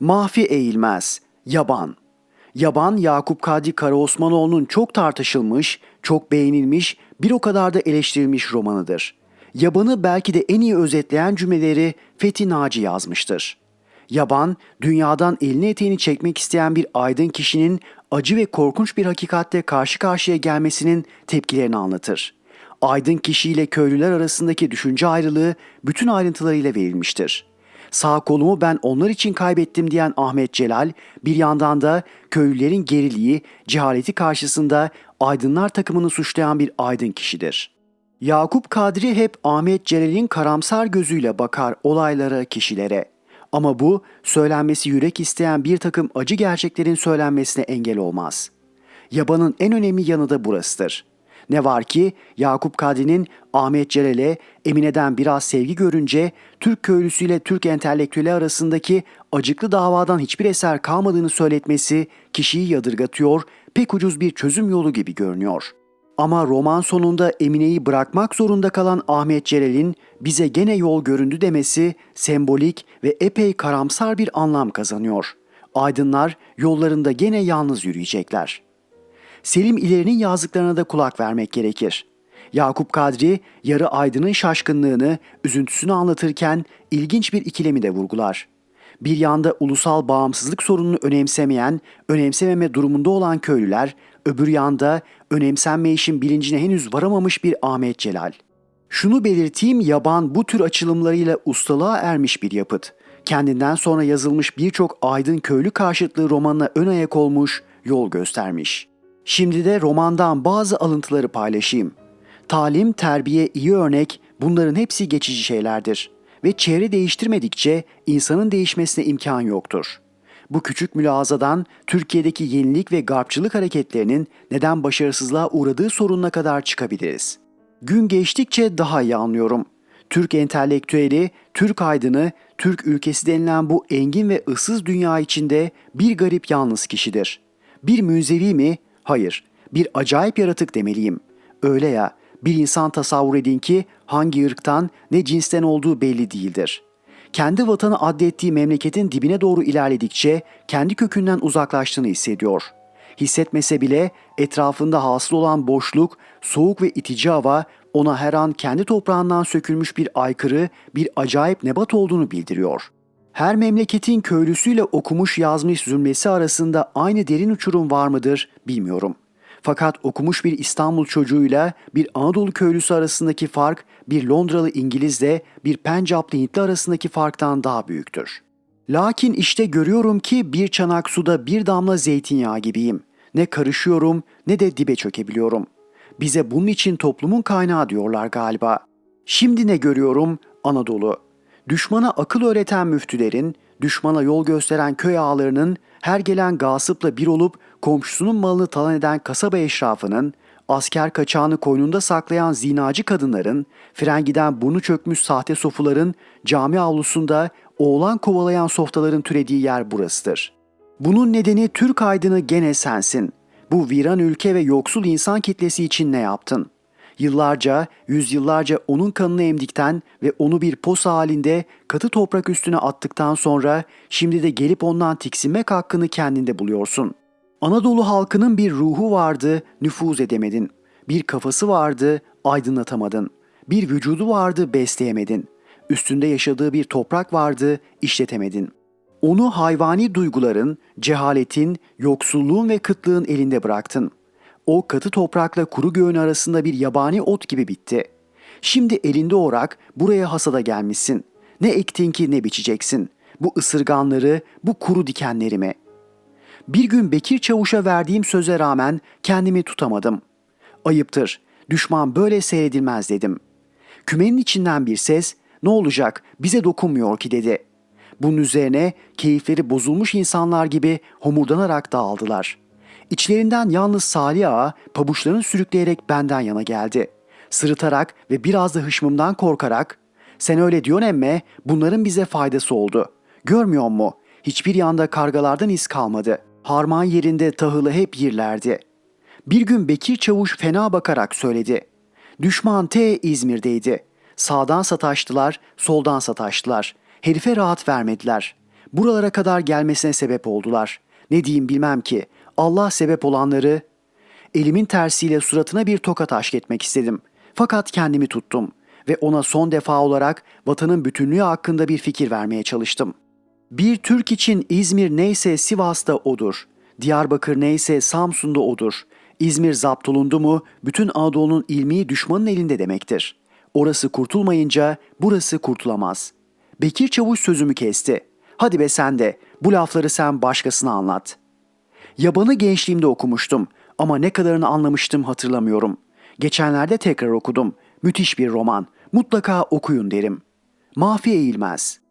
Mahfi Eğilmez, Yaban. Yaban, Yakup Kadri Karaosmanoğlu'nun çok tartışılmış, çok beğenilmiş, bir o kadar da eleştirilmiş romanıdır. Yaban'ı belki de en iyi özetleyen cümleleri Fethi Naci yazmıştır. Yaban, dünyadan elini eteğini çekmek isteyen bir aydın kişinin acı ve korkunç bir hakikatle karşı karşıya gelmesinin tepkilerini anlatır. Aydın kişiyle köylüler arasındaki düşünce ayrılığı bütün ayrıntılarıyla verilmiştir. Sağ kolumu ben onlar için kaybettim diyen Ahmet Celal, bir yandan da köylülerin geriliği, cehaleti karşısında aydınlar takımını suçlayan bir aydın kişidir. Yakup Kadri hep Ahmet Celal'in karamsar gözüyle bakar olaylara, kişilere. Ama bu söylenmesi yürek isteyen bir takım acı gerçeklerin söylenmesine engel olmaz. Yabanın en önemli yanı da burasıdır. Ne var ki Yakup Kadri'nin Ahmet Celal'e Emine'den biraz sevgi görünce Türk köylüsüyle Türk entelektüeli arasındaki acıklı davadan hiçbir eser kalmadığını söyletmesi kişiyi yadırgatıyor, pek ucuz bir çözüm yolu gibi görünüyor. Ama roman sonunda Emine'yi bırakmak zorunda kalan Ahmet Celal'in bize gene yol göründü demesi sembolik ve epey karamsar bir anlam kazanıyor. Aydınlar yollarında gene yalnız yürüyecekler.'' Selim İleri'nin yazdıklarına da kulak vermek gerekir. Yakup Kadri yarı aydının şaşkınlığını, üzüntüsünü anlatırken ilginç bir ikilemi de vurgular. Bir yanda ulusal bağımsızlık sorununu önemsemeyen, önemsememe durumunda olan köylüler, öbür yanda önemsenme işin bilincine henüz varamamış bir Ahmet Celal. Şunu belirteyim yaban bu tür açılımlarıyla ustalığa ermiş bir yapıt. Kendinden sonra yazılmış birçok aydın köylü karşıtlığı romanına ön ayak olmuş, yol göstermiş.'' Şimdi de romandan bazı alıntıları paylaşayım. Talim, terbiye, iyi örnek bunların hepsi geçici şeylerdir ve çevre değiştirmedikçe insanın değişmesine imkan yoktur. Bu küçük mülazadan Türkiye'deki yenilik ve garpçılık hareketlerinin neden başarısızlığa uğradığı sorununa kadar çıkabiliriz. Gün geçtikçe daha iyi anlıyorum. Türk entelektüeli, Türk aydını, Türk ülkesi denilen bu engin ve ıssız dünya içinde bir garip yalnız kişidir. Bir münzevi mi, Hayır, bir acayip yaratık demeliyim. Öyle ya, bir insan tasavvur edin ki hangi ırktan ne cinsten olduğu belli değildir. Kendi vatanı adettiği memleketin dibine doğru ilerledikçe kendi kökünden uzaklaştığını hissediyor. Hissetmese bile etrafında hasıl olan boşluk, soğuk ve itici hava ona her an kendi toprağından sökülmüş bir aykırı, bir acayip nebat olduğunu bildiriyor.'' Her memleketin köylüsüyle okumuş yazmış zümresi arasında aynı derin uçurum var mıdır bilmiyorum. Fakat okumuş bir İstanbul çocuğuyla bir Anadolu köylüsü arasındaki fark bir Londralı İngilizle bir Pencaplı Hintli arasındaki farktan daha büyüktür. Lakin işte görüyorum ki bir çanak suda bir damla zeytinyağı gibiyim. Ne karışıyorum ne de dibe çökebiliyorum. Bize bunun için toplumun kaynağı diyorlar galiba. Şimdi ne görüyorum? Anadolu. Düşmana akıl öğreten müftülerin, düşmana yol gösteren köy ağalarının, her gelen gasıpla bir olup komşusunun malını talan eden kasaba eşrafının, asker kaçağını koynunda saklayan zinacı kadınların, fren giden burnu çökmüş sahte sofuların, cami avlusunda oğlan kovalayan softaların türediği yer burasıdır. Bunun nedeni Türk aydını gene sensin. Bu viran ülke ve yoksul insan kitlesi için ne yaptın? Yıllarca, yüzyıllarca onun kanını emdikten ve onu bir posa halinde katı toprak üstüne attıktan sonra şimdi de gelip ondan tiksinmek hakkını kendinde buluyorsun. Anadolu halkının bir ruhu vardı, nüfuz edemedin. Bir kafası vardı, aydınlatamadın. Bir vücudu vardı, besleyemedin. Üstünde yaşadığı bir toprak vardı, işletemedin. Onu hayvani duyguların, cehaletin, yoksulluğun ve kıtlığın elinde bıraktın.'' O katı toprakla kuru göğün arasında bir yabani ot gibi bitti. Şimdi elinde orak buraya hasada gelmişsin. Ne ektin ki ne biçeceksin. Bu ısırganları, bu kuru dikenlerimi. Bir gün Bekir Çavuş'a verdiğim söze rağmen kendimi tutamadım. Ayıptır, düşman böyle seyredilmez dedim. Kümenin içinden bir ses, ne olacak bize dokunmuyor ki dedi. Bunun üzerine keyifleri bozulmuş insanlar gibi homurdanarak dağıldılar.'' İçlerinden yalnız Salih Ağa pabuçlarını sürükleyerek benden yana geldi. Sırıtarak ve biraz da hışmımdan korkarak ''Sen öyle diyorsun emme bunların bize faydası oldu. Görmüyor mu? Hiçbir yanda kargalardan iz kalmadı. Harman yerinde tahılı hep yerlerdi.'' Bir gün Bekir Çavuş fena bakarak söyledi. Düşman T İzmir'deydi. Sağdan sataştılar, soldan sataştılar. Herife rahat vermediler. Buralara kadar gelmesine sebep oldular. Ne diyeyim bilmem ki. Allah sebep olanları Elimin tersiyle suratına bir tokat aşk etmek istedim. Fakat kendimi tuttum ve ona son defa olarak vatanın bütünlüğü hakkında bir fikir vermeye çalıştım. Bir Türk için İzmir neyse Sivas'ta odur. Diyarbakır neyse Samsun'da odur. İzmir zapt olundu mu bütün Anadolu'nun ilmi düşmanın elinde demektir. Orası kurtulmayınca burası kurtulamaz. Bekir Çavuş sözümü kesti. Hadi be sen de bu lafları sen başkasına anlat.'' Yabanı gençliğimde okumuştum ama ne kadarını anlamıştım hatırlamıyorum. Geçenlerde tekrar okudum. Müthiş bir roman. Mutlaka okuyun derim. Mafi Eğilmez